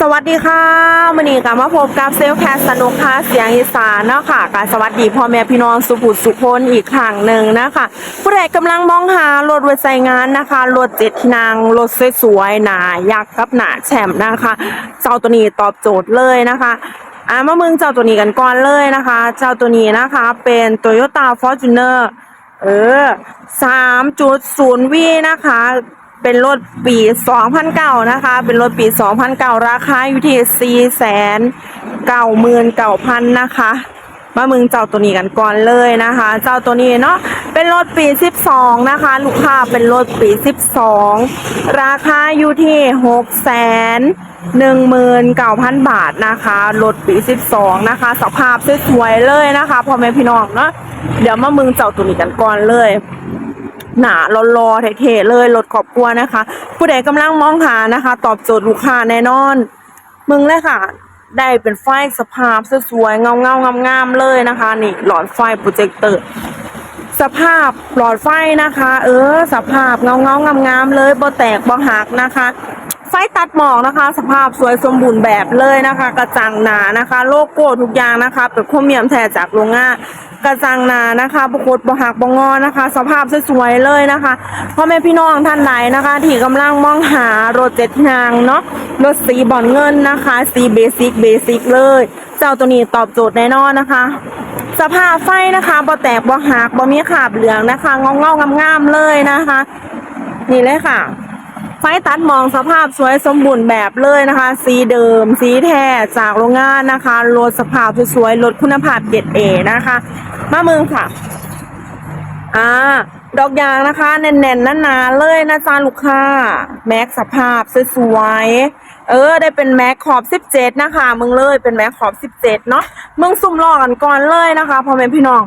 สวัสดีค่ะวันนี้กลับมาพบกับเซลลแคสสนุกค่ะเสียงอีสานเนาะค่ะการสวัสดีพ่อแม่พี่น้องสุขุสุขคนอีกครั้งหนึ่งนะคะผู้ใดกำลังมองหารถไว้ใส่งานนะคะรถเจ็ดที่นั่งรถสวยๆหนายักษ์กับหนาแฉมนะคะเจ้าตัวนี้ตอบโจทย์เลยนะคะอ่ามามึงเจ้าตัวนี้กันก่อนเลยนะคะ เจ้าตัวนี้นะคะเป็น Toyota Fortuner เออ3.0 V นะคะ เป็นรถปี 2009 นะคะ เป็นรถปี 2009 ราคาอยู่ที่4 9 9 0 0 0นะคะ มามึงเจ้าตัวนี้กันก่อนเลยนะคะ เจ้าตัวนี้เนาะ เป็นรถปี 12 นะคะ ลูกค้าเป็นรถปี 12 ราคาอยู่ที่6 1 9 0 0 0บาทนะคะรถปี12นะคะ สภาพสวยๆเลยนะคะพ่อแม่พี่น้องเนาะ เดี๋ยวมามึงเจ้าตัวนี้กันก่อนเลย หนารอๆเท่ๆเลยรถครอบครัวนะคะ ผู้ใดกำลังมองหานะคะ ตอบโจทย์ลูกค้าแน่นอน มึงเลยค่ะ ได้เป็นไฟสภาพสวยๆเงาเงางามๆเลยนะคะ นี่หลอดไฟโปรเจคเตอร์ สภาพหลอดไฟนะคะ เออ สภาพเงาเงางามๆเลยบ่แตกบ่หักนะคะไฟตัดหมอกนะคะ สภาพสวยสมบูรณ์แบบเลยนะคะ กระจังหนานะคะ โลโก้ทุกอย่างนะคะเป็นโครเมียมแท้จากโรงงาน กระจังนานะคะบกดบหักบงอนะคะ สภาพสวยๆเลยนะคะพ่อแม่พี่น้องท่านไหนะคะ ที่กำลังมองหารถเจ็ดที่นางเนาะรถสีบอลเงินนะคะ สีเบสิกเบสิกเลย เจ้าตัวนี้ตอบโจทย์แน่นอนนะคะ สภาพไฟนะคะบ่แตกบ่หักบ่มีขาบเหลืองนะคะเงาเงางามๆเลยนะคะ นี่เลยค่ะ ไฟตัดมองสภาพสวยสมบูรณ์แบบเลยนะคะ สีเดิม สีแท้จากโรงงานนะคะรถสภาพสวยๆรถคุณภาพเกรดเอนะคะ มาเมืองค่ะ อ่า ดอกยางนะคะแน่นๆหนาๆเลยนะจ๊ะลูกค้า แม็กสภาพสวยๆเออ ได้เป็นแม็กขอบ 17 นะคะ มึงเลยเป็นแม็กขอบ 17 เนาะมึงซุ่มลอกันก่อนเลยนะคะพ่อแม่พี่น้อง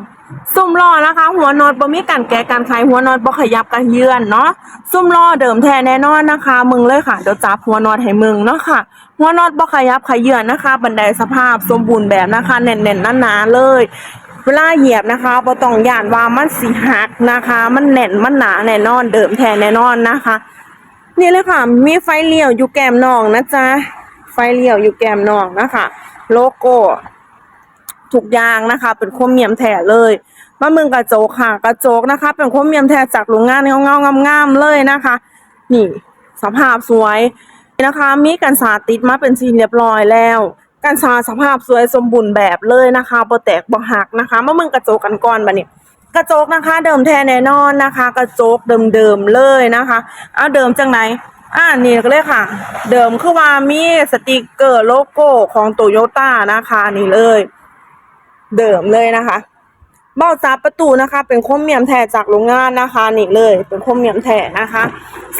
ซุ่มล้อนะคะ หัวนอตบ่มีการแกะการขายหัวนอตบ่ขยับกันเยือนเนาะซุ่มล้อเดิมแท้แน่นอนนะคะ มึงเลยค่ะเดี๋ยวจับหัวนอตให้มึงเนาะค่ะ หัวนอตบ่ขยับขยื่นนะคะ บันไดสภาพสมบูรณ์แบบนะคะแน่นๆหนาๆเลยเวลาเหยียบนะคะบ่ต้องย่านว่ามันสิหักนะคะ มันแน่นมันหนาแน่นอน เดิมแท้แน่นอนนะคะ นี่เลยค่ะ มีไฟเลี้ยวอยู่แก้มน่องนะจ๊ะไฟเลี้ยวอยู่แก้มน่องนะคะ โลโก้ ทุกอย่างนะคะ เป็นโครเมียมแท้เลยมาเมืองกระโจกค่ะ กระโจกนะคะ เป็นโครเมียมแท้จากโรงงานเงาเงางามๆเลยนะคะ นี่สภาพสวยนะคะ มีกันสาติดมาเป็นสีเรียบร้อยแล้วกันสาสภาพสวยสมบูรณ์แบบเลยนะคะบ่แตกบ่หักนะคะมาเมืองกระโจกกันก่อนบัดนี้กระโจกนะคะ เดิมแท้แน่นอนนะคะ กระโจกเดิมๆเลยนะคะเอาเดิมจังไหนอ่านี่ก็เลยค่ะ เดิมคือว่ามีสติกเกอร์โลโก้ของโตโยต้านะคะนี่เลย เดิมเลยนะคะเบ้าจับประตูนะคะ เป็นครเมียมแท้จากโรงงานนะคะ นี่เลย เป็นครเมียมแท้นะคะ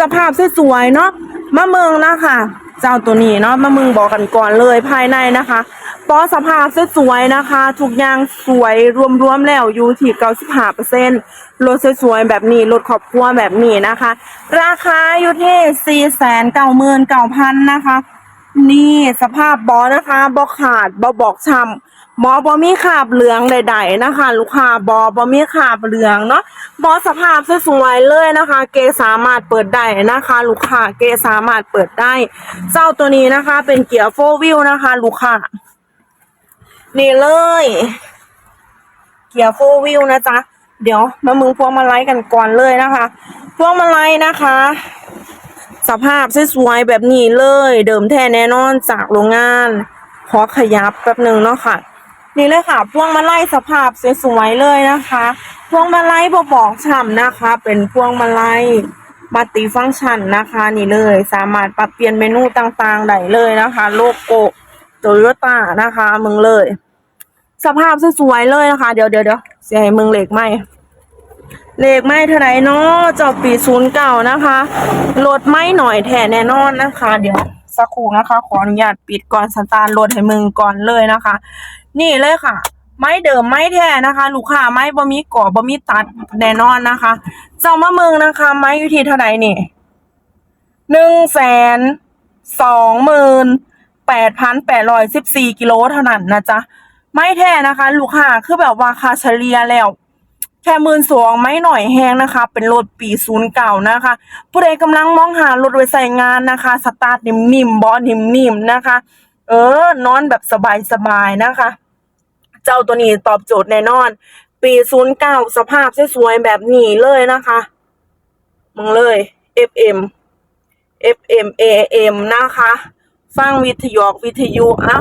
สภาพสวยๆเนาะมะเมืองนะคะ เจ้าตัวนี้เนาะมะเมืองบอกกันก่อนเลยภายในนะคะปอสภาพสวยๆนะคะทุกอย่างสวยรวมๆแล้วอยู่ที่95%รถสวยๆแบบนี้รถครอบครัวแบบนี้นะคะ ราคาอยู่ที่499,000นะคะ นี่สภาพบอนะคะบอขาดบอบอกช้ำ หมอบอมีขาบเหลืองใดๆนะคะ ลูกค้าบอบอมีขาบเหลืองเนาะบอสภาพสวยๆเลยนะคะ เกสามารถเปิดได้นะคะ ลูกค้าเกสามารถเปิดได้ เจ้าตัวนี้นะคะ เป็นเกียร์โฟวิลนะคะ ลูกค้านี่เลย เกียร์โฟวิลนะจ๊ะเดี๋ยวมามึงพวงมาลัยกันก่อนเลยนะคะ พวงมาลัยนะคะ สภาพสวยๆแบบนี้เลย เดิมแท้แน่นอนจากโรงงาน ขอขยับแป๊บหนึ่งเนาะค่ะ นี่เลยค่ะ พวงมาลัยสภาพสวยๆเลยนะคะ พวงมาลัยบอบอกฉ่ำนะคะ เป็นพวงมาลัยมัลติฟังก์ชันนะคะ นี่เลย สามารถปรับเปลี่ยนเมนูต่างๆได้เลยนะคะ โลโก้โตโยต้านะคะมึงเลย สภาพสวยๆเลยนะคะ เดี๋ยวเดี๋ยวเดี๋ยวเสียให้มึงเหล็กไหมเลขไม่เท่าไหรเนาะจบปีศูนย์เก่านะคะลดไม่หน่อยแท้แน่นอนนะคะ เดี๋ยวสักครู่นะคะ ขออนุญาตปิดก่อนสตาร์ทรถให้มึงก่อนเลยนะคะ นี่เลยค่ะ ไม้เดิมไม้แท้นะคะ ลูกค้าไม้บ่มีก่อบ่มีตัดแน่นอนนะคะเจ้ามาเมืองนะคะ ไม้อยู่ที่เท่าไหร่นี่หนึ่งแสนสองหมื่นแปดพันแปดร้อยสิบสี่กิโลเท่านั้นนะจ๊ะไม้แท้นะคะ ลูกค้าคือแบบว่าคาเฉลี่ยแล้ว แค่หมื่นสองไม่หน่อยแห้งนะคะ เป็นรถปีศูนย์เก่านะคะ ผู้ใดกำลังมองหารถไว้ใส่งานนะคะ สตาร์ทนิ่มๆบาะนิ่มๆนะคะ เออนอนแบบสบายๆนะคะ เจ้าตัวนี้ตอบโจทย์แน่นอน ปีศูนย์เก้าสภาพสวยๆแบบนี้เลยนะคะ มึงเลย FM FM AM นะคะ ฟังวิทยุวิทยุอะ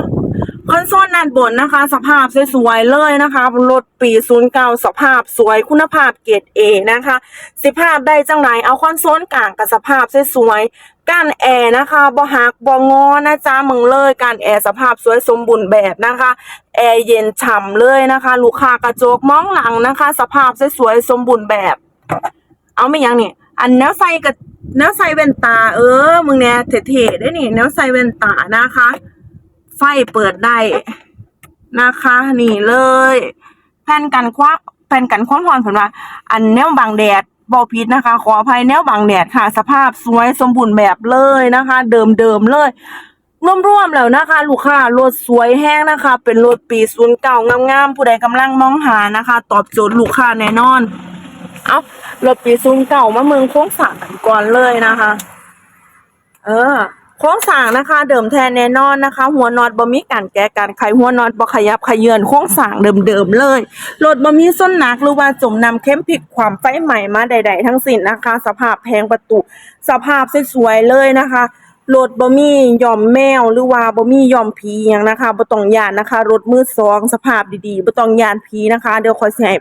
คอนโซลด้านบนนะคะ สภาพสวยๆเลยนะคะ รถปีศูนย์เก้าสภาพสวยคุณภาพเกรดเอนะคะ สิภาพได้จังไหนเอาคอนโซลกลางกับสภาพสวยๆก้านแอร์นะคะบ่หักบ่งอนะจ๊ะมึงเลยการแอร์สภาพสวยสมบูรณ์แบบนะคะ แอร์เย็นฉ่ำเลยนะคะ ลูกค้ากระจกมองหลังนะคะ สภาพสวยๆสมบูรณ์แบบ เอาไม่ยังนี่อันแนวใส่กับแนวใส่แว่นตา เออ มึงเนี่ยเท่ๆได้นี่แนวใส่แว่นตานะคะ ไฟเปิดได้นะคะ นี่เลย แผ่นกันคว้าแผ่นกันความร้อนผลว่า อันแนวบังแดดบอพิษนะคะ ขออภัยแนวบังแดดค่ะ สภาพสวยสมบูรณ์แบบเลยนะคะ เดิมๆเลยร่วมๆแล้วนะคะ ลูกค้ารถสวยแห้งนะคะ เป็นรถปีศูนย์เก่างามๆผู้ใดกำลังมองหานะคะ ตอบโจทย์ลูกค้าแน่นอน เอารถปีศูนย์เก่ามาเมืองโค้งสร้างก่อนเลยนะคะ เออ โค้งสร้างนะคะ เดิมแทนแน่นอนนะคะ หัวนอตบ่มีการแก้การไขหัวนอตบ่ขยับขยื่นโค้งสร้างเดิมๆเลยรถบ่มีส้นหนักหรือว่าจมน้ำเข้มพลิกความไฟใหม่มาใด ๆ ทั้งสิ้นนะคะ สภาพแพงประตู สภาพสวยๆเลยนะคะรถบ่มียอมแมวหรือว่าบ่มียอมผีหยังนะคะบ่ต้องยานนะคะรถมือสองสภาพดีๆบ่ต้องยานผีนะคะ เดี๋ยวขอยสิให้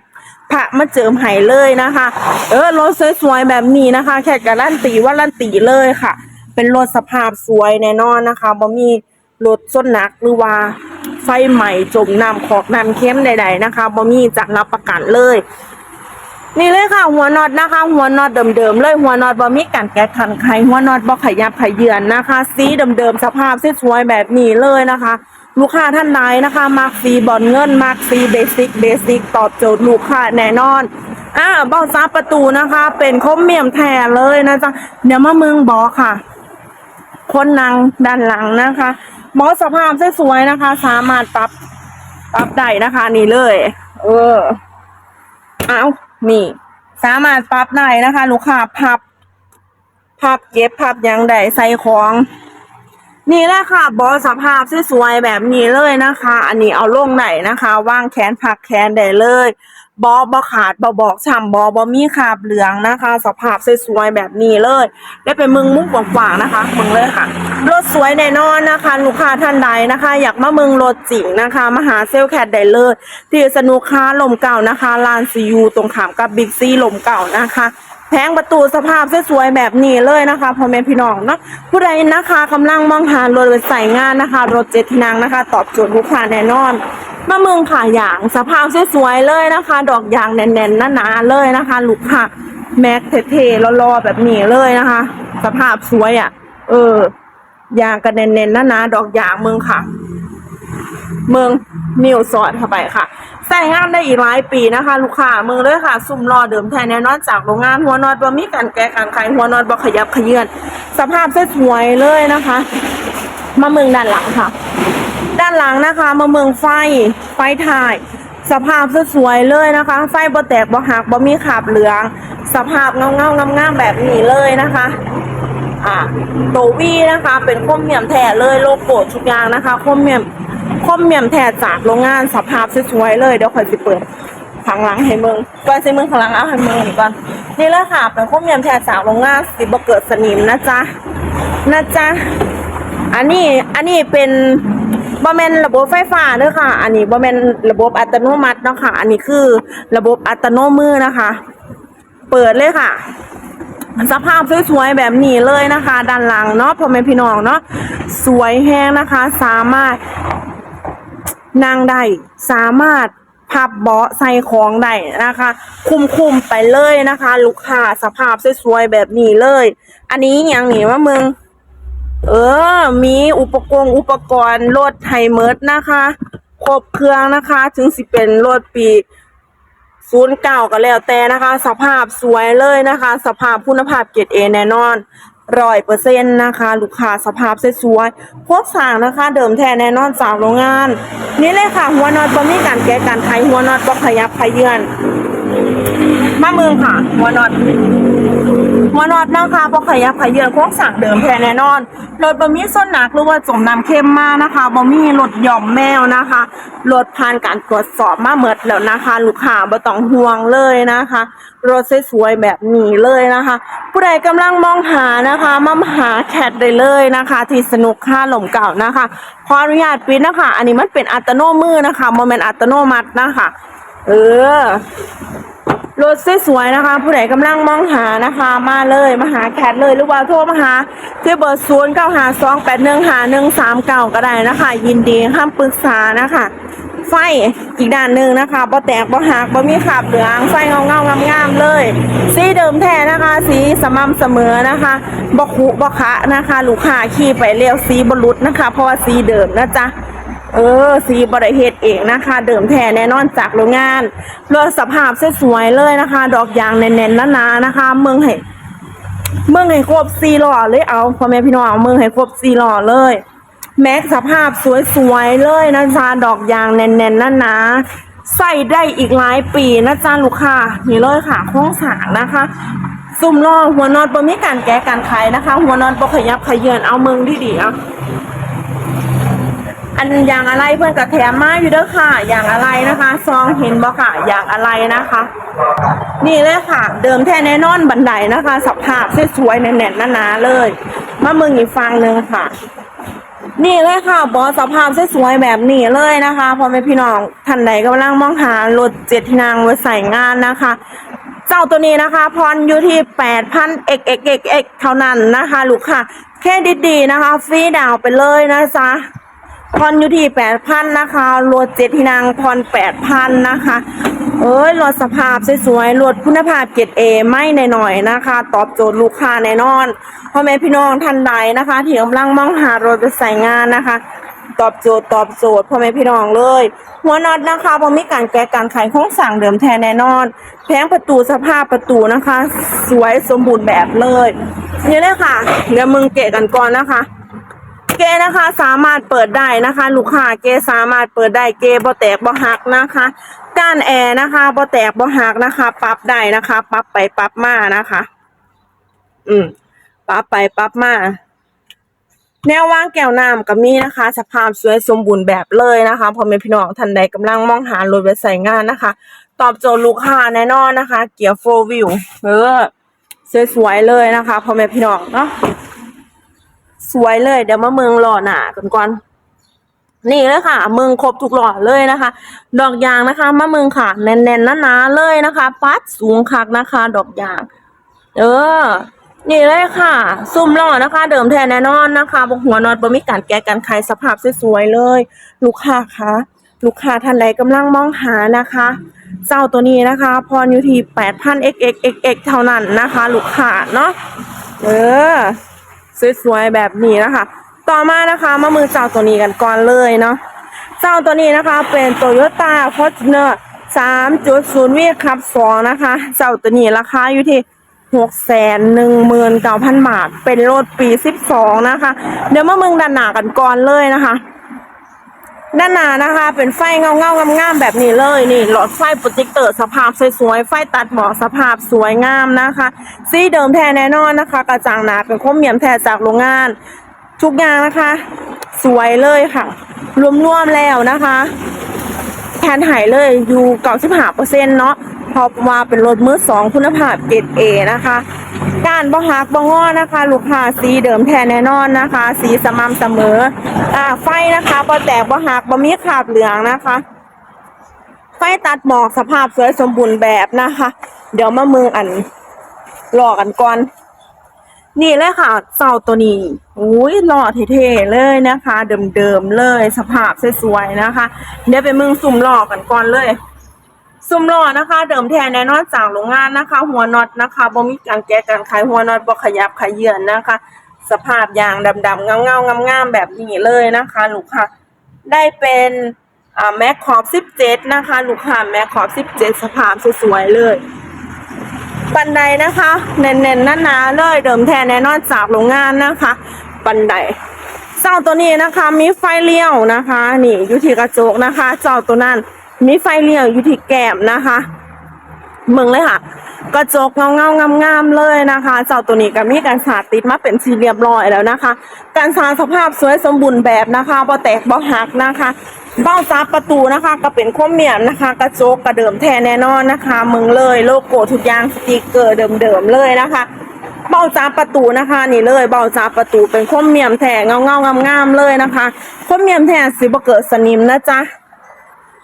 พระมาเจิมให้เลยนะคะ เออรถสวยๆแบบนี้นะคะ แค่การันตีว่ารันตีเลยค่ะ เป็นรถสภาพสวยแน่นอนนะคะบ่มีรถส้นหนักหรือว่าไฟใหม่จมน้ำขอกน้ำเข้มใด ๆ นะคะบ่มีจะรับประกันเลย นี่เลยค่ะ หัวน็อตนะคะ หัวน็อตเดิมๆเลยหัวน็อตบ่มีการแก้ขันไขหัวน็อตบ่ขยับขยื่นนะคะ สีเดิมๆสภาพสวยแบบนี้เลยนะคะ ลูกค้าท่านใดนะคะมักสีบอลเงินมักสีเบสิกเบสิกตอบโจทย์ลูกค้าแน่นอนอ่าเบ้าซับประตูนะคะ เป็นคมเมียมแท้เลยนะจ๊ะเดี๋ยวมาเมืองบอค่ะ คนนั่งด้านหลังนะคะบอสภาพสวยๆนะคะ สามารถปรับปรับได้นะคะ นี่เลย เออเอานี่ สามารถปรับได้นะคะ ลูกค้าพับ พับเก็บพับยังได้ใส่ของนี่แหละค่ะบอสภาพสวยๆแบบนี้เลยนะคะ อันนี้เอาลงไหนนะคะ ว่างแขนพักแขนได้เลย บอบอขาดบอบอกฉ่ำบอบอมีขาบเหลืองนะคะ สภาพสวยๆแบบนี้เลย ได้ไปเมึงมุกกว่างๆนะคะมึงเลยค่ะรถสวยแน่นอนนะคะ ลูกค้าท่านใดนะคะ อยากมาเมืองรถจริงนะคะมาหาเซลแคทได้เลยที่สนุกค้าลมเก่านะคะลานซียูตรงขามกับบิ๊กซีลมเก่านะคะแผงประตูสภาพสวยๆแบบนี้เลยนะคะพ่อแม่พี่น้องเนาะผู้ใดนะคะกำลังมองหารถใส่งานนะคะ รถเจ็ดที่นั่งนะคะ ตอบโจทย์ลูกค้าแน่นอน มาเมืองค่ะอย่างสภาพสวยๆเลยนะคะ ดอกยางแน่นๆหนาๆเลยนะคะลูกค้าแม็กเท่ๆรอๆแบบนี้เลยนะคะ สภาพสวยอะ เออ ยางกันแน่นๆหนาๆดอกยางเมืองค่ะ เมืองนิวสอดเข้าไปค่ะใส่งานได้อีกหลายปีนะคะ ลูกค้าเมืองเลยค่ะ ซุ่มรอเดิมแทนแน่นอนจากโรงงานหัวนอดบ่มีการแก้การขายหัวนอดบ่ขยับขยื่นสภาพสวยเลยนะคะ มาเมืองด้านหลังค่ะ ด้านหลังนะคะ มาเมืองไฟ ไฟถ่าย สภาพสวยๆเลยนะคะ ไฟบ่แตกบ่หักบ่มีขาบเหลือง สภาพเงาเงาๆงามๆแบบนี้เลยนะคะอ่าโตวี่นะคะเป็นคมเหมี่ยมแท้เลยโลโก้ทุกอย่างนะคะคมเหมี่ยมคมเหมี่ยมแท้จากโรงงานสภาพสวยๆเลยเดี๋ยวคอยสิเปิดข้างหลังให้เมืองก่อนสิเมืองข้างหลังเอาให้เมืองก่อนนี่แหละค่ะเป็นคมเหมี่ยมแท้จากโรงงานสิบ่เกิดสนิมนะจ๊ะนะจ๊ะอันนี้อันนี้เป็น บ่แม่นระบบไฟฟ้าเด้อค่ะ อันนี้บ่แม่นระบบอัตโนมัติเนาะค่ะ อันนี้คือระบบอัตโนมือนะคะ เปิดเลยค่ะสภาพสวยๆแบบนี้เลยนะคะ ด้านหลังเนาะพ่อแม่พี่น้องเนาะสวยแห้งนะคะ สามารถนั่งได้สามารถพับเบาะใส่ของได้นะคะ คุมๆไปเลยนะคะ ลูกค้าสภาพสวยๆแบบนี้เลย อันนี้อย่างนี้ว่ามึง เออ มีอุปกรณ์อุปกรณ์รถไฮเมิร์ดนะคะครบเครื่องนะคะ ถึงสิเป็นรถปีศูนย์เก่าก็แล้วแต่นะคะ สภาพสวยเลยนะคะ สภาพคุณภาพเกรดเอแน่นอนร้อยเปอร์เซ็นต์นะคะ ลูกค้าสภาพสวยๆพวกสร้างนะคะ เดิมแท้แน่นอนจากโรงงาน นี่เลยค่ะ หัวนอตบ่มีการแก้การไขหัวนอตบ่ขยับขยื่นมาเมืองค่ะ หัวนอต หัวน็อตนะคะพอขยับขยื่นโค้งสั่งเดิมแท้แน่นอนรถบะมี่ส้นหนักหรือว่าจมน้ำเข้มมานะคะบะมี่รถหย่อมแมวนะคะรถผ่านการตรวจสอบมาเหมิดแล้วนะคะ ลูกค้าบ่ต้องห่วงเลยนะคะรถสวยๆแบบนี้เลยนะคะ ผู้ใดกำลังมองหานะคะมาหาแคทได้เลยนะคะ ที่สนุกค่าหล่มเก่านะคะขออนุญาตปิดนะคะ อันนี้มันเป็นอัตโนมือนะคะโมเมนต์อัตโนมัตินะคะ เออ รถสวยๆนะคะ ผู้ใดกำลังมองหานะคะ มาเลยมาหาแคทเลยหรือว่าโทรมาหาที่เบอร์ศูนย์เก้าหาสองแปดหนึ่งหาหนึ่งสามเก้าก็ได้นะคะ ยินดีคำปรึกษานะคะ ไฟอีกด้านหนึ่งนะคะบ่แตกบ่หักบ่มีขาบเหลืองไฟเงาเงางามงามๆเลย สีเดิมแท้นะคะ สีสม่ำเสมอนะคะบ่คุบ่คะนะคะ ลูกค้าขี่ไปเร็วสีบรุษนะคะ เพราะว่าสีเดิมนะจ๊ะ เออ สีบริเฮดเองนะคะ เดิมแท้แน่นอนจากโรงงานรถสภาพสวยๆเลยนะคะ ดอกยางแน่นๆหนาๆนะคะ เมืองให้เมืองให้ครบสี่หล่อเลยเอาพ่อแม่พี่น้องเอามืองให้ครบสี่หล่อเลย แม็กสภาพสวยๆเลยนะจ๊ะดอกยางแน่นๆหนาๆใส่ได้อีกหลายปีนะจ๊ะลูกค้านี่เลยค่ะโครงสางนะคะซุ่มล่อหัวนอนบนมีการแก้การขายนะคะ หัวนอนบขยับขยื่นเอาเมืองที่ดีเอา อันอย่างอะไรเพื่อนกับแถมมาอยู่เด้อค่ะ อย่างอะไรนะคะซองเห็นบ่ค่ะ อย่างอะไรนะคะ นี่เลยค่ะ เดิมแท้แน่นอนบันไดนะคะสภาพสวยๆแน่นๆหนาๆเลย มามึงอีกฟังหนึ่งค่ะ นี่เลยค่ะบอสสภาพสวยๆแบบนี้เลยนะคะพอแม่พี่น้องท่านใดกำลังมองหารถเจ็ดที่นั่งไว้ใส่งานนะคะเจ้าตัวนี้นะคะพรอยู่ที่แปดพันเอกเอกเอกเอกเท่านั้นนะคะ ลูกค่ะ แค่ดีๆนะคะ ฟรีดาวไปเลยนะจ๊ะ พรอยู่ที่แปดพันนะคะรถเจ็ดที่นั่งพรแปดพันนะคะ เอ้ยรถสภาพสวยๆรถคุณภาพเกรดเอไม่หน่อยนะคะ ตอบโจทย์ลูกค้าแน่นอนพ่อแม่พี่น้องท่านใดนะคะ ที่กำลังมองหารถไปใส่งานนะคะ ตอบโจทย์ตอบโจทย์พ่อแม่พี่น้องเลย หัวน็อตนะคะพอมีการแก้การไขโครงสั่งเดิมแท้แน่นอนแผงประตูสภาพประตูนะคะ สวยสมบูรณ์แบบเลยนี่เลยค่ะเดี๋ยวมึงเกะกันก่อนนะคะ เกนะคะสามารถเปิดได้นะคะ ลูกค้าเกสามารถเปิดได้เกบ่แตกบ่หักนะคะก้านแอร์นะคะบ่แตกบ่หักนะคะ ปรับได้นะคะ ปรับไปปรับมานะคะ อืมปรับไปปรับมาแนววางแก้วน้ำก็มีนะคะ สภาพสวยสมบูรณ์แบบเลยนะคะพอแม่พี่น้องท่านใดกำลังมองหารถไปใส่งานนะคะ ตอบโจทย์ลูกค้าแน่นอนนะคะ เกียร์โฟวิวเออสวยๆเลยนะคะพอแม่พี่น้องเนาะ สวยเลย เดี๋ยวมาเมืองหล่อหนากันก่อนนี่เลยค่ะเมืองครบทุกหล่อเลยนะคะ ดอกยางนะคะมะเมืองค่ะ แน่นๆหนาๆเลยนะคะ ปัดสูงคักนะคะ ดอกยาง เออ นี่เลยค่ะ ซุ่มหล่อนะคะ เดิมแท้แน่นอนนะคะบกหัวนอนบะมีการแก้กันใครสภาพสวยๆเลย ลูกค้าคะลูกค้าท่านใดกำลังมองหานะคะเจ้าตัวนี้นะคะ พรอยู่ที่แปดพัน xxxx เท่านั้นนะคะ ลูกค้าเนาะเออ สวยๆแบบนี้นะคะ ต่อมานะคะมามือเจ้าตัวนี้กันก่อนเลยเนาะเจ้าตัวนี้นะคะเป็นโตโยต้าฟอร์จูเนอร์สามจุดศูนย์วีครับสองนะคะ เจ้าตัวนี้ราคาอยู่ที่หกแสนหนึ่งหมื่นเก้าพันบาท เป็นรถปีสิบสองนะคะ เดี๋ยวมามึงดันหนากันก่อนเลยนะคะ ด้านหน้านะคะ เป็นไฟเงาเงางามๆแบบนี้เลยนี่ หลอดไฟโปรเจคเตอร์สภาพสวยๆไฟตัดหมอกสภาพสวยงามนะคะ สีเดิมแท้แน่นอนนะคะ กระจ่างหนาเป็นคมเหมียมแท้จากโรงงาน ทุกอย่างนะคะ สวยเลยค่ะ รวมๆแล้วนะคะ แทนหายเลยอยู่เก้าสิบห้าเปอร์เซ็นต์เนาะ เพราะว่าเป็นรถมือสองคุณภาพเกรดเอนะคะการบ่ฮักบ่งอนะคะ ลูกค้าสีเดิมแท้แน่นอนนะคะ สีสม่ำเสมออ่าไฟนะคะบ่แตกบ่หักบ่มีคราบเหลืองนะคะ ไฟตัดหมอกสภาพสวยสมบูรณ์แบบนะคะ เดี๋ยวมาเมืองอันหลอกกันก่อนนี่เลยค่ะเจ้าตัวนี้อุ้ยหล่อเท่ๆเลยนะคะ เดิมๆเลย สภาพสวยๆนะคะ เดี๋ยวไปเมืองสุ่มหลอกกันก่อนเลย ซุ่มหล่อนะคะ เดิมแท้แน่นอนจากโรงงานนะคะ หัวน็อตนะคะบ่มีการแก้การขายหัวน็อตบ่ขยับขยื่นนะคะ สภาพยางดำๆเงาๆงามๆแบบนี้เลยนะคะ ลูกค้าได้เป็นแม็กขอบ17 นะคะ ลูกค้าแม็กขอบ17 สภาพสวยๆเลยบันไดนะคะแน่นๆหนาๆเลยเดิมแท้แน่นอนจากโรงงานนะคะ บันไดเจ้าตัวนี้นะคะมีไฟเลี้ยวนะคะ นี่อยู่ที่กระจกนะคะ เจ้าตัวนั้น มีไฟเลี้ยวอยู่ที่แก้มนะคะ เมืองเลยค่ะ กระจกเงาเงางามงามๆเลยนะคะ เจ้าตัวนี้ก็มีการสาดติดมาเป็นสี่เรียบร้อยแล้วนะคะ การสาสภาพสวยสมบูรณ์แบบนะคะบ่แตกบ่หักนะคะเบ้าซับประตูนะคะ ก็เป็นข้อมเมียมนะคะ กระจกกระเดิมแท้แน่นอนนะคะเมืองเลยโลโก้ทุกอย่างสติกเกอร์เดิมๆเลยนะคะ เบ้าจ้าประตูนะคะนี่เลยเบ้าจ้าประตูเป็นข้อมเมียมแท้เงาเงางามงามๆเลยนะคะข้อมเมียมแท้สิบ่เกิดสนิมนะจ๊ะ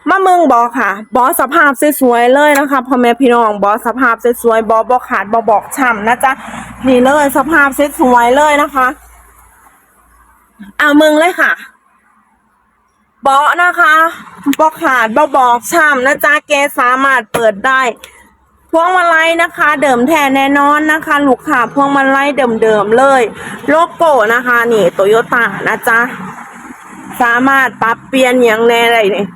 มาเมืองบอค่ะ บอสภาพสวยๆเลยนะคะพ่อแม่พี่น้องบอสภาพสวยๆบอบอขาดบอบอกช่ำนะจ๊ะนี่เลยสภาพสวยๆเลยนะคะเอาเมืองเลยค่ะบอนะคะบอขาดบอบอกช่ำนะจ๊ะแกสามารถเปิดได้ พวงมาลัยนะคะ เดิมแท้แน่นอนนะคะ ลูกค้าพวงมาลัยเดิมๆเลย โลโก้นะคะ นี่โตโยต้านะจ๊ะสามารถปรับเปลี่ยนอย่างแน่เลยนี่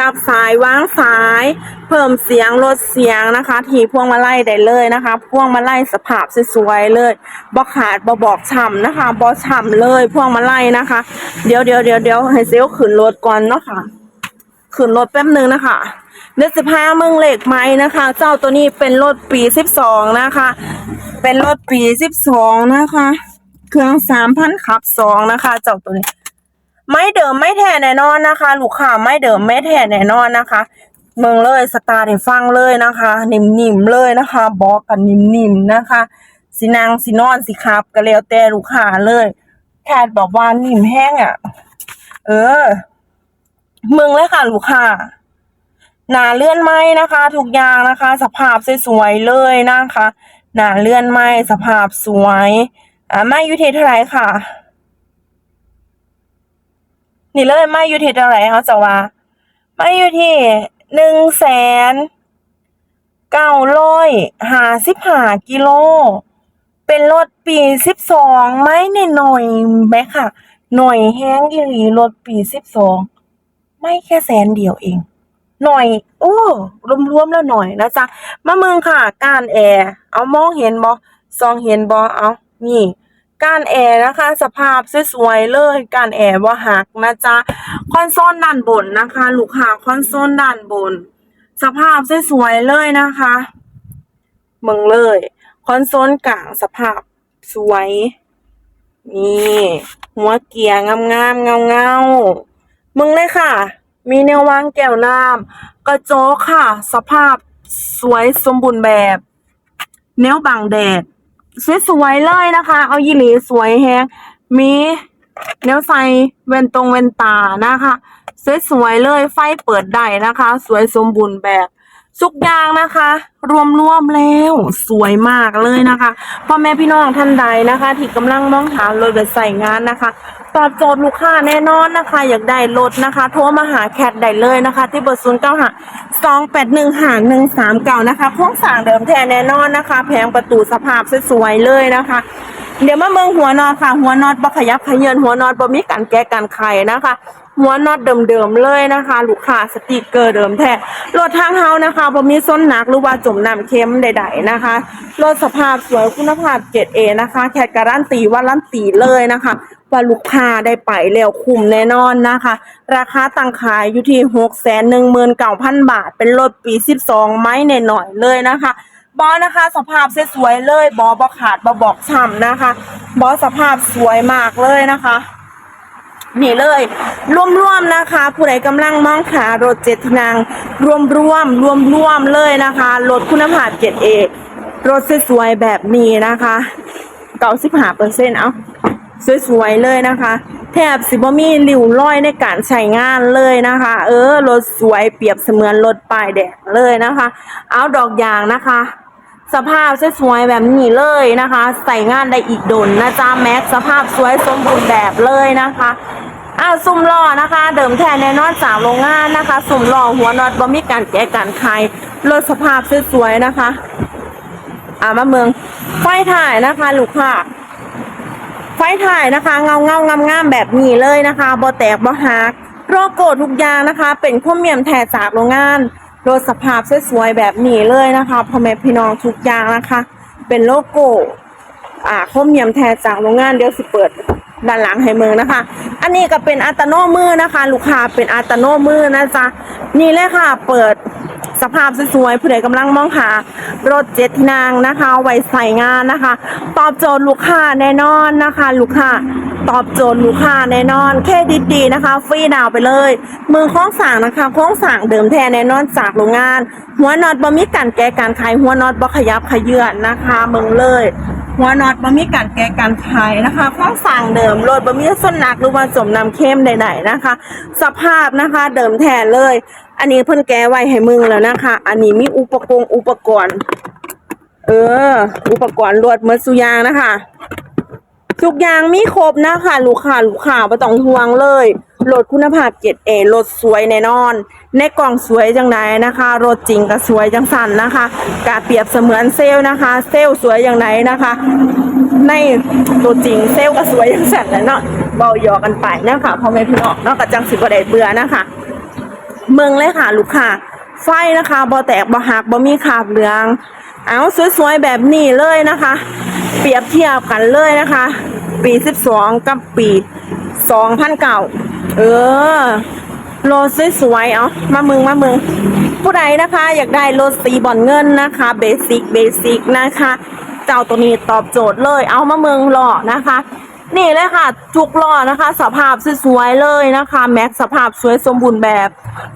รับสายวางสาย เพิ่มเสียงลดเสียงนะคะ ที่พวงมาลัยได้เลยนะคะ พวงมาลัยสภาพสวยๆเลยบ่ขาดบ่บอกฉ่ำนะคะบ่ฉ่ำเลยพวงมาลัยนะคะ เดี๋ยวเดี๋ยวเดี๋ยวเดี๋ยวให้เซลขึ้นรถก่อนเนาะค่ะขึ้นรถแป๊บหนึ่งนะคะเดือนสิบห้ามืองเหล็กไหมนะคะ เจ้าตัวนี้เป็นรถปีสิบสองนะคะ เป็นรถปีสิบสองนะคะ เครื่องสามพันขับสองนะคะ เจ้าตัวนี้ ไม่เดิมไม่แท้แน่นอนนะคะ ลูกค้าไม่เดิมไม่แท้แน่นอนนะคะ เมืองเลยสตาร์ให้ฟังเลยนะคะ นิ่มๆเลยนะคะ บอกกันนิ่มๆนะคะสินางสินอนสิครับก็แล้วแต่ลูกค้าเลยแค่บอกว่านิ่มแห้งอะ เออเมืองเลยค่ะลูกค้าหนาเลื่อนไม้นะคะทุกอย่างนะคะ สภาพสวยๆเลยนะคะ หนาเลื่อนไม้สภาพสวย อ่าไม่ยู่ที่เท่าไรค่ะ นี่เลยไม่อยู่ที่เท่าไหร่เขาจะว่าไม่อยู่ที่หนึ่งแสนเก้าร้อยห้าสิบห้ากิโล เป็นรถปีสิบสองไม่ในหน่อยๆแม่ค่ะ หน่อยแห้งอีหลีรถปีสิบสองไม่แค่แสนเดียวเอง หน่อย โอ้รวมๆแล้วหน่อยนะจ๊ะ มาเมืองค่ะ กานแอร์ เอามองเห็นบ่ซองเห็นบ่เอานี่ ก้านแอร์นะคะ สภาพสวยๆเลยก้านแอร์บ่หักนะจ๊ะคอนโซลด้านบนนะคะ ลูกค้าคอนโซลด้านบน สภาพสวยๆเลยนะคะมืองเลยคอนโซลกลางสภาพสวยนี่หัวเกียร์งามๆเงาๆมึงเลยค่ะ มีแนววางแก้วน้ำกระจกค่ะ สภาพสวยสมบูรณ์แบบ แนวบังแดด สวยๆเลยนะคะ เอายีหลีสวยแฮงมีเนวใส่เวนตรงเวนตานะคะ สวยสวยเลยไฟเปิดได้นะคะ สวยสมบูรณ์แบบ ทุกอย่างนะคะ รวมๆแล้วสวยมากเลยนะคะพ่อแม่พี่น้องท่านใดนะคะ ที่กำลังมองหารถไปใส่งานนะคะ ตอบโจทย์ลูกค้าแน่นอนนะคะ อยากได้รถนะคะ โทรมาหาแคทได้เลยนะคะ ที่เบอร์ศูนย์เก้าหาสองแปดหนึ่งหาหนึ่งสามเก้านะคะโครงสร้างเดิมแท้แน่นอนนะคะ แผงประตูสภาพสวยๆเลยนะคะ เดี๋ยวมาเมืองหัวนอนค่ะ หัวนอนบ่ขยับขยื่นหัวนอนบ่มีการแก้การไขนะคะ หัวนอนเดิมๆเลยนะคะ ลูกค้าสติกเกอร์เดิมแท้รถทางเฮานะคะบ่มีส้นหนักหรือว่าจมน้ำเค็มใด ๆนะคะรถสภาพสวยคุณภาพ 7A นะคะแค่การันตีว่ารันตีเลยนะคะว่าลูกค้าได้ไปแล้วคุ้มแน่นอนนะคะ ราคาตั้งขายอยู่ที่6 1 9 0 0 0บาท เป็นรถปี12ไม้ในหน่อยๆเลยนะคะ บอนะคะ สภาพสวยๆเลยบอบอขาดบอบอกช่ำนะคะ บอสภาพสวยมากเลยนะคะนี่เลยร่วมๆนะคะ ผู้ใดกำลังมองหารถเจ็ดนั่งรวมรวมรวมรวมๆเลยนะคะรถคุณภาพ 7A รถสวยๆแบบนี้นะคะ95เปอร์เซ็นต์เอาสวยๆเลยนะคะ แทบสิบ่มีริ้วรอยในการใช้งานเลยนะคะ เออรถสวยเปรียบเสมือนรถป้ายแดงเลยนะคะ เอาดอกยางนะคะ สภาพสวยๆแบบนี้เลยนะคะ ใส่งานได้อีกดนนะจ๊ะแม็กสภาพสวยสมบูรณ์แบบเลยนะคะอ้าวซุ่มล้อนะคะ เดิมแท้แน่นอนจากโรงงานนะคะ สุ่มล้อหัวน็อตบ่มีการแก้การคายรถสภาพสวยๆนะคะอ่ามาเมืองไฟถ่ายนะคะลูกค้าไฟถ่ายนะคะ เงาเงางามงามแบบนี้เลยนะคะบ่แตกบ่หักโรโกทุกอย่างนะคะ เป็นข้อเมียมแท้จากโรงงาน รถสภาพสวยๆแบบนี้เลยนะคะพ่อแม่พี่น้องทุกอย่างนะคะ เป็นโลโก้อ่าข้อเมียมแท้จากโรงงานเดี๋ยวสิเปิดด้านหลังให้เมืองนะคะ อันนี้ก็เป็นอัตโนมือนะคะ ลูกค้าเป็นอัตโนมือนะจ๊ะนี่เลยค่ะ เปิด สภาพสวยๆผู้ใดกำลังมองหารถเจ็ดที่นางนะคะ ไว้ใส่งานนะคะ ตอบโจทย์ลูกค้าแน่นอนนะคะ ลูกค้าตอบโจทย์ลูกค้าแน่นอนเครดิตดีนะคะ ฟรีดาวไปเลยมือโค้งสั่งนะคะโค้งสั่งเดิมแท้แน่นอนจากโรงงาน หัวน็อตบ่มีการแก้การขายหัวน็อตบ่ขยับขยื่นนะคะมึงเลย หัวน็อตบ่มีการแก้การขายนะคะโค้งสั่งเดิมรถบ่มีส้นหนักหรือว่าจมน้ำเข้มใดๆนะคะ สภาพนะคะเดิมแท้เลย อันนี้เพิ่นแก้ไว้ให้มึงแล้วนะคะ อันนี้มีอุปกรณ์อุปกรณ์ เออ อุปกรณ์รวดเมือสุยางนะคะทุกอย่างมีครบนะคะลูกค้าลูกค้าไม่ต้องห่วงเลยรถคุณภาพเกรดเอรถสวยแน่นอน ในกล่องสวยจังไหนนะคะรถจริงก็สวยจังสันนะคะกาเปรียบเสมือนเซลล์นะคะ เซลล์สวยอย่างไหนนะคะ ในตัวจริงเซลล์ก็สวยอย่างสันแหละเนาะเบาหยอกกันไปนะคะพ่อแม่พี่น้องเนาะก็จังสิบ่ได้เบื่อนะคะ เมืองเลยค่ะลูกค้าไฟนะคะบอแตกบอหักบอมีขาบเหลือง เอาสวยๆแบบนี้เลยนะคะ เปรียบเทียบกันเลยนะคะ ปี12กับปี2009เก่าเออโลสวยๆเอามามึงมามึง ผู้ใดนะคะ อยากได้รถสีบอลเงินนะคะเบสิกเบสิกนะคะ เจ้าตัวนี้ตอบโจทย์เลย เอามาเมืองหล่อนะคะ นี่เลยค่ะทุกล้อนะคะ สภาพสวยๆเลยนะคะ แม็กสภาพสวยสมบูรณ์แบบ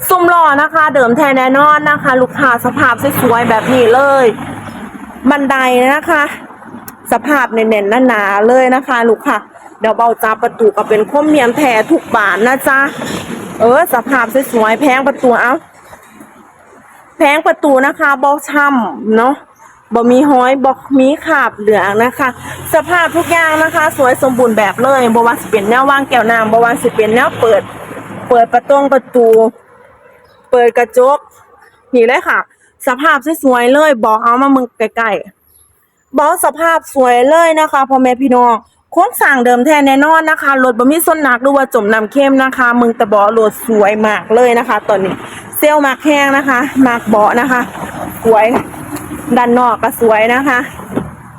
ซุ้มล้อนะคะ เดิมแท้แน่นอนนะคะ ลูกค้าสภาพสวยๆแบบนี้เลย บันไดนะคะ สภาพเน่นๆหนาๆเลยนะคะลูกค่ะเดี๋ยวเบาจ้าประตูก็เป็นคมเมียมแท้ทุกบานนะจ๊ะเออสภาพสวยๆแพงประตูเอาแพงประตูนะคะบอช่ำเนาะ บ่มีห้อยบ่มีขาบเหลืองนะคะ สภาพทุกอย่างนะคะ สวยสมบูรณ์แบบเลยบ่ว่าสิเป็นแนวว่างแก้วน้ำบ่ว่าสิเป็นแนวเปิด เปิดประตงประตู เปิดกระจกนี่เลยค่ะ สภาพสวยๆเลยบอกเอามามึงใกล้ๆบอกสภาพสวยเลยนะคะพ่อแม่พี่น้องโค้งสั่งเดิมแท้แน่นอนนะคะรถบ่มีส้นหนักหรือว่าจมน้ำเข้มนะคะ มึงตะบอรถสวยมากเลยนะคะ ตอนนี้เซลลมากแห้งนะคะมากเบาะนะคะสวย ด้านนอกก็สวยนะคะ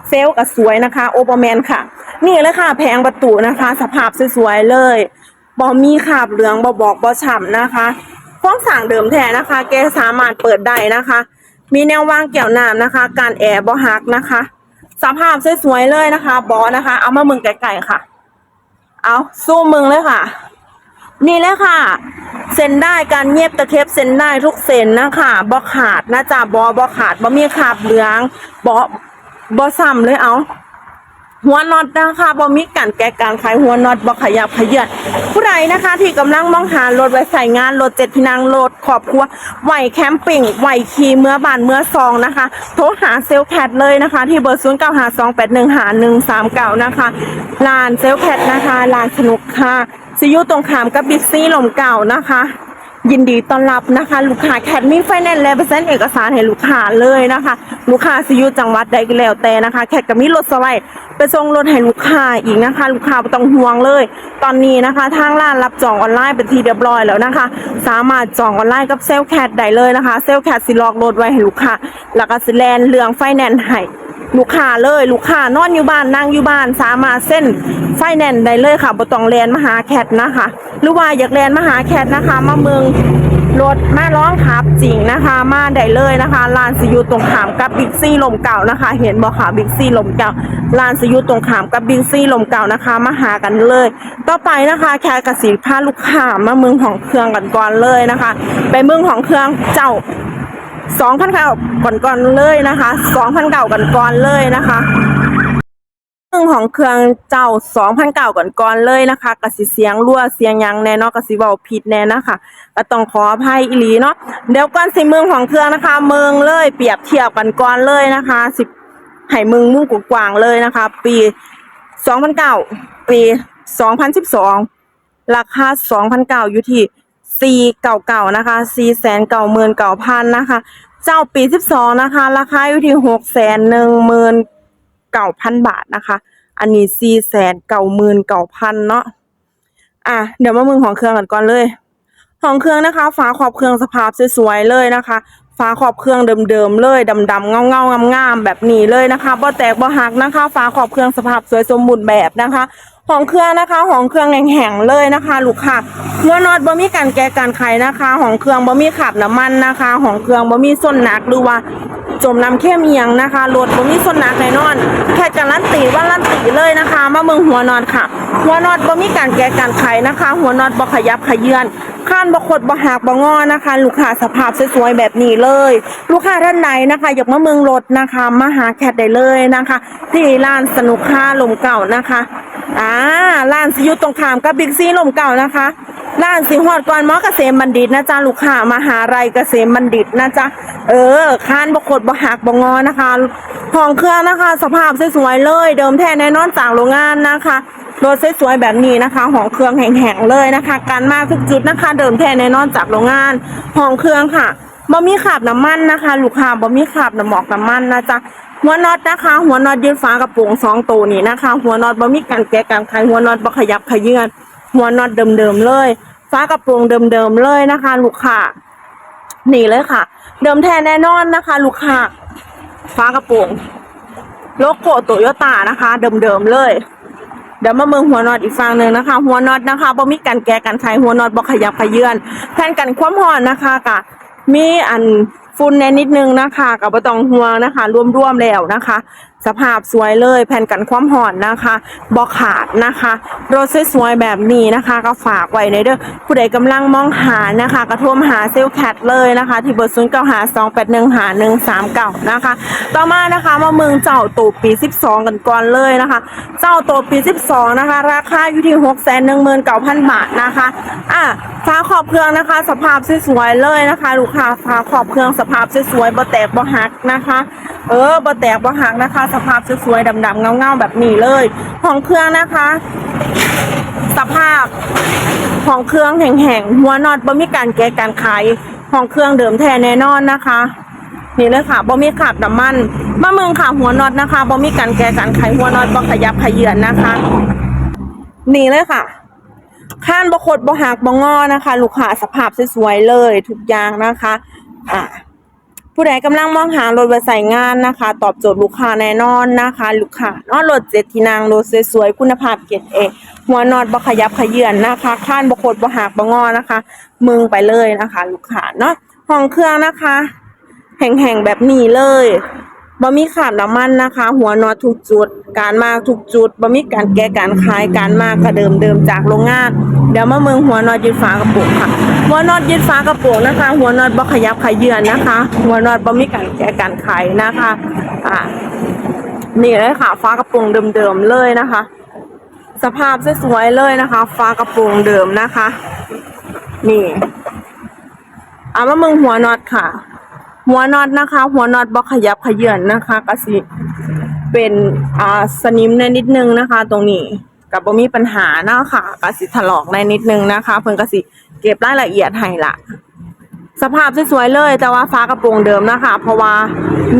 เซลล์ก็สวยนะคะ โอเปอร์แมนค่ะ นี่เลยค่ะ แผงประตูนะคะ สภาพสวยๆเลยบอมีขาบเหลืองบอบอกบอฉ่ำนะคะห้องสั่งเดิมแท้นะคะ แกสามารถเปิดได้นะคะ มีแนววางแก้วน้ำนะคะ การแอร์บอหักนะคะ สภาพสวยๆเลยนะคะ บอนะคะ เอามามึงไก่ๆค่ะ เอาสู้มึงเลยค่ะ นี่เลยค่ะเซ็นได้การเงียบตะเข็บเซ็นได้ทุกเซ็นนะคะบอขาดนะจ๊ะบอบอขาดบอมีขาบเหลืองบอบอซ้ำเลยเอาหัวน็อตนะคะบอมีการแกการขายหัวน็อตบอขยับขยื่นผู้ใดนะคะ ที่กำลังมองหารถไว้ใส่งานรถเจ็ดที่นั่งรถครอบครัวไหวแคมปิ้งไหวขี่เมื่อบานเมื่อซองนะคะ โทรหาเซลแคทเลยนะคะ ที่เบอร์ศูนย์เก้าหาสองแปดหนึ่งหาหนึ่งสามเก้านะคะลานเซลลแคทนะคะลานสนุกค่ะ ซิอยูตรงขามกับบิ๊กซีลมเก่านะคะ ยินดีต้อนรับนะคะ ลูกค้าแคดมีไฟแนนซ์และเปอร์เซ็นต์เอกสารให้ลูกค้าเลยนะคะ ลูกค้าซิอยูจังหวัดใดก็แล้วแต่นะคะ แคดก็มีรถสไลด์ไปส่งรถให้ลูกค้าอีกนะคะ ลูกค้าไม่ต้องห่วงเลย ตอนนี้นะคะ ทางร้านรับจองออนไลน์เป็นที่เรียบร้อยแล้วนะคะ สามารถจองออนไลน์กับเซลแคดได้เลยนะคะ เซลลแคดสิลอกรถไว้ให้ลูกค้าแล้วก็สิแลนเรื่องไฟแนนซ์ให้ ลูกค้าเลย ลูกค้านอนอยู่บ้านนั่งอยู่บ้านสามารถเส้นไฟแนนซ์ได้เลยค่ะบตองแลนมาหาแคทนะคะ หรือว่าอยากแลนมาหาแคทนะคะ มาเมืองรถมาร้องขับจริงนะคะ มาได้เลยนะคะลานสยูตรงขามกับบิ๊กซี่ลมเก่านะคะ เห็นบ่ค่ะบิ๊กซี่ลมเก่าลานสยูตรงขามกับบิ๊กซี่ลมเก่านะคะ มาหากันเลย ต่อไปนะคะแคทกสิพาลูกค้ามาเมืองของเครื่องกันก่อนเลยนะคะ ไปเมืองของเครื่องเจ้า สองพันเก้าก่อนก่อนๆเลยนะคะสองพันเก้าก่อนก่อนๆเลยนะคะเรื่องของเครื่องเจ้าสองพันเก้าก่อนก่อนๆเลยนะคะกระสิเสียงรั่วเสียงยังแน่นเนาะกสิเบาผิดแน่นะคะก็ต้องขออภัยอีหลีเนาะเดี๋ยวก่อนสิเมืองของเครื่องนะคะ เมืองเลยเปรียบเทียบกันก่อนเลยนะคะสิให้เมืองมุ่งกว้างเลยนะคะ ปีสองพันเก้าปีสองพันสิบสองราคาสองพันเก้าอยู่ที่ สี่เก่าเก่านะคะสี่แสนเก่าหมื่นเก่าพันนะคะ เจ้าปีสิบสองนะคะ ราคาอยู่ที่หกแสนหนึ่งหมื่นเก่าพันบาทนะคะ อันนี้สี่แสนเก่าหมื่นเก่าพันเนาะอะเดี๋ยวมามึงของเครื่องกันก่อนเลยของเครื่องนะคะฝาขอบเครื่องสภาพสวยๆเลยนะคะฝาขอบเครื่องเดิมๆเลยดำๆเงาๆงามๆแบบนี้เลยนะคะบ่แตกบ่หักนะคะฝาขอบเครื่องสภาพสวยสมบูรณ์แบบนะคะ ของเครื่องนะคะของเครื่องแห้งๆเลยนะคะ ลูกค้าหัวน็อตบ่มีการแก้การไขนะคะของเครื่องบ่มีขับน้ำมันนะคะของเครื่องบ่มีส้นหนักหรือว่าจมน้ำเข้มเอียงนะคะรถบ่มีส้นหนักแน่นอนแค่การันตีว่ารันตีเลยนะคะ มาเมืองหัวนอตค่ะ หัวนอตบ่มีการแก้การไขนะคะ หัวนอตบ่ขยับขยื่นข้านบ่ขดบ่หักบ่งอนะคะ ลูกค้าสภาพสวยๆแบบนี้เลย ลูกค้าท่านใดนะคะอยากมาเมืองรถนะคะมาหาแคทได้เลยนะคะ ที่ร้านสนุกค่าลมเก่านะคะ อ่าร้านสิอยุตรงขามกับบิ๊กซีลมเก่านะคะร้านสิฮอดก่อนมอเกษมบัณฑิตนะจ๊ะลูกค้ามหาลัยเกษมบัณฑิตนะจ๊ะเออคานบกดบหักบงอนะคะห้องเครื่องนะคะ สภาพสวยๆเลย เดิมแท้แน่นอนจากโรงงานนะคะรถสวยๆแบบนี้นะคะห้องเครื่องแห้งๆเลยนะคะการมาทุกจุดนะคะ เดิมแท้แน่นอนจากโรงงานห้องเครื่องค่ะบ่มีขาบน้ำมันนะคะ ลูกค้าบ่มีขาบน้ำหมอกน้ำมันนะจ๊ะ หัวน็อตนะคะ หัวน็อตยืดฟ้ากระโปรงสองตัวนี้นะคะ หัวน็อตบ่มีการแกะการคลายหัวน็อตบ่ขยับขยื่นหัวน็อตเดิมๆเลยฟ้ากระโปรงเดิมๆเลยนะคะ ลูกค้านี่เลยค่ะ เดิมแท้แน่นอนนะคะ ลูกค้าฟ้ากระโปรงโลโก้โตโยต้านะคะ เดิมๆเลยเดี๋ยวมาเมืองหัวน็อตอีกฝั่งหนึ่งนะคะ หัวน็อตนะคะบ่มีการแก้กันไขหัวน็อตบ่ขยับขยื่นแทนกันความร้อนนะคะกะมีอัน ฝุ่นแน่นิดนึงนะคะกับบ่ต้องห่วงนะคะร่วมๆแล้วนะคะสภาพสวยเลยแผ่นกันความหอนนะคะบ่ขาดนะคะรถสวยๆแบบนี้นะคะ ก็ฝากไว้ในเด้อผู้ใดกำลังมองหานะคะกระโทรมหาเซลแคทเลยนะคะ ที่เบอร์ศูนย์เก้าหาสองแปดหนึ่งหาหนึ่งสามเก้านะคะ ต่อมานะคะมาเมืองเจ้าตูปีสิบสองกันก่อนเลยนะคะ เจ้าตัวปีสิบสองนะคะ ราคาอยู่ที่หกแสนหนึ่งหมื่นเก้าพันบาทนะคะอะฟ้าขอบเครื่องนะคะ สภาพสวยๆเลยนะคะลูกค้าฟ้าขอบเครื่องสภาพสวยๆบ่แตกบ่หักนะคะ เออบ่แตกบ่หักนะคะสภาพสวยๆดำๆเงาๆแบบนี้เลยของเครื่องนะคะ สภาพของเครื่องแห้งๆหัวน็อตบ่มีการแก้การไขของเครื่องเดิมแท้แน่นอนนะคะนี่เลยค่ะบ่มีขาดน้ำมันมาเมืองค่ะหัวน็อตนะคะบ่มีการแก้การไขหัวน็อตบ่ขยับขยื่นนะคะนี่เลยค่ะข้านบ่คดบ่หักบ่งอนะคะ ลูกค้าสภาพสวยๆเลยทุกอย่างนะคะ อ่า ผู้ใดกำลังมองหารถไว้ใส่งานนะคะ ตอบโจทย์ลูกค้าแน่นอนนะคะ ลูกค้านอรถเจ็ดที่นางรถสวยๆคุณภาพเกรดเอหัวนอดบขยับขยื่นนะคะข้านบ่คดบหักบงอนะคะ มึงไปเลยนะคะ ลูกค้าเนาะห้องเครื่องนะคะ แห่งๆแบบนี้เลย บ่มีขาดน้ำมันนะคะ หัวนอทุกจุด การมาทุกจุดบ่มีการแก้การคลายการมากระเดิมเดิมจากโรงงาน เดี๋ยวมาเมืองหัวนอยึดฝากระโปรงค่ะ หัวนอยึดฝากระโปรงนะคะ หัวนอบ่ขยับขยื่นนะคะ หัวนอบ่มีการแก้การคลายนะคะอ่านี่เลยค่ะฟ้ากระโปรงเดิมๆเลยนะคะ สภาพสวยๆเลยนะคะ ฟ้ากระโปรงเดิมนะคะ นี่อามามึงหัวนอตค่ะ หัวน็อตนะคะ หัวน็อตบอขยับขยื่นนะคะก็สิเป็นอ่าสนิมในนิดนึงนะคะ ตรงนี้กับบ่มีปัญหาเนาะค่ะก็สิถลอกในนิดนึงนะคะ เพิ่นก็สิเก็บรายละเอียดให้ละ สภาพสวยๆเลย แต่ว่าฟ้ากระโปรงเดิมนะคะ เพราะว่า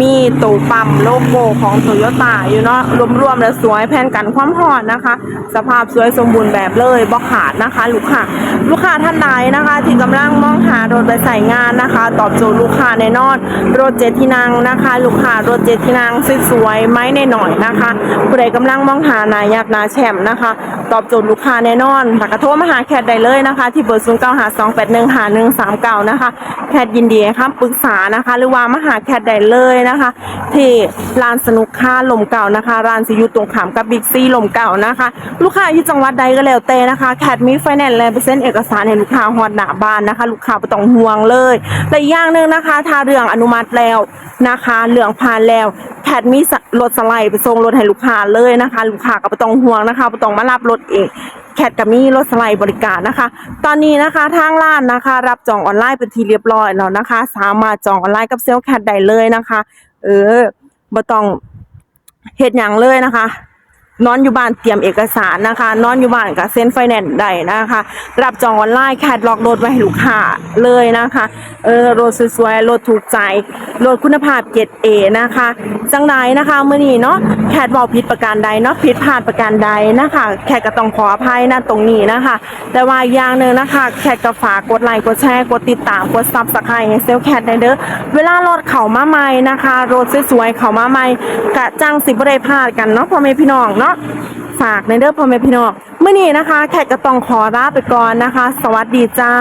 มีตูปั๊มโลโก้ของโตโยต้าอยู่เนาะรวมๆแล้วสวยแผ่นกันความหอนนะคะ สภาพสวยสมบูรณ์แบบเลยบ่ขาดนะคะ ลูกค้าลูกค้าท่านใดนะคะ ที่กำลังมองหารถไปใส่งานนะคะ ตอบโจทย์ลูกค้าแน่นอน รถเจ็ดที่นั่งนะคะ ลูกค้ารถเจ็ดที่นั่งสวยๆไม้ในหน่อยนะคะผู้ใดกำลังมองหานายักนาแชมป์นะคะ ตอบโจทย์ลูกค้าแน่นอนถ้ากระโทรมาหาแคทได้เลยนะคะ ที่เบอร์ศูนย์เก้าหาสองแปดหนึ่งหาหนึ่งสามเก้านะคะแคทยินดีค่ะปรึกษานะคะ หรือว่ามาหาแคทได้เลยนะคะ ที่ร้านสนุกค่าลมเก่านะคะร้านซีอยู่ตรงขามกับบิ๊กซีลมเก่านะคะ ลูกค้าอยู่จังหวัดใดก็แล้วแต่นะคะแคทมีไฟแนนซ์และเปอร์เซ็นต์เอกสารให้ลูกค้าฮอดหน้าบ้านนะคะ ลูกค้าไม่ต้องห่วงเลยและอีกอย่างหนึ่งนะคะถ้าเรื่องอนุมัติแล้วนะคะเรื่องผ่านแล้วแคทมีรถสไลด์ไปส่งรถให้ลูกค้าเลยนะคะ ลูกค้าก็ไม่ต้องห่วงนะคะไม่ต้องมารับรถเอง แคทกับมีรถสไลด์บริการนะคะ ตอนนี้นะคะทางร้านนะคะ รับจองออนไลน์เป็นทีเรียบร้อยแล้วนะคะ สามารถจองออนไลน์กับเซลล์แคทได้เลยนะคะ เออบ่ต้องเฮ็ดหยังเลยนะคะ นอนอยู่บ้านเตรียมเอกสารนะคะ นอนอยู่บ้านกับเซ็นไฟแนนซ์ได้นะคะ รับจองออนไลน์แคทล็อกรถไว้ให้ลูกค้าเลยนะคะ เออรถสวยๆรถถูกใจรถคุณภาพเกรดเอนะคะ จังใดนะคะเมื่อนี้เนาะแคทบอกผิดประการใดเนาะผิดพลาดประการใดนะคะ แคทก็ต้องขออภัยนะตรงนี้นะคะ แต่ว่าอย่างหนึ่งนะคะ แคทก็ฝากกดไลค์กดแชร์กดติดตามกดซับสไครต์ให้เซลแคทได้เด้อเวลารถเข้ามาใหม่นะคะรถสวยๆเข้ามาใหม่กะจังสิบ่ได้พลาดกันเนาะพ่อแม่พี่น้องเนาะฝากในเด้อพ่อแม่พี่น้องเมื่อนี้นะคะ แขกก็ต้องขอลาไปก่อนนะคะ สวัสดีจ้า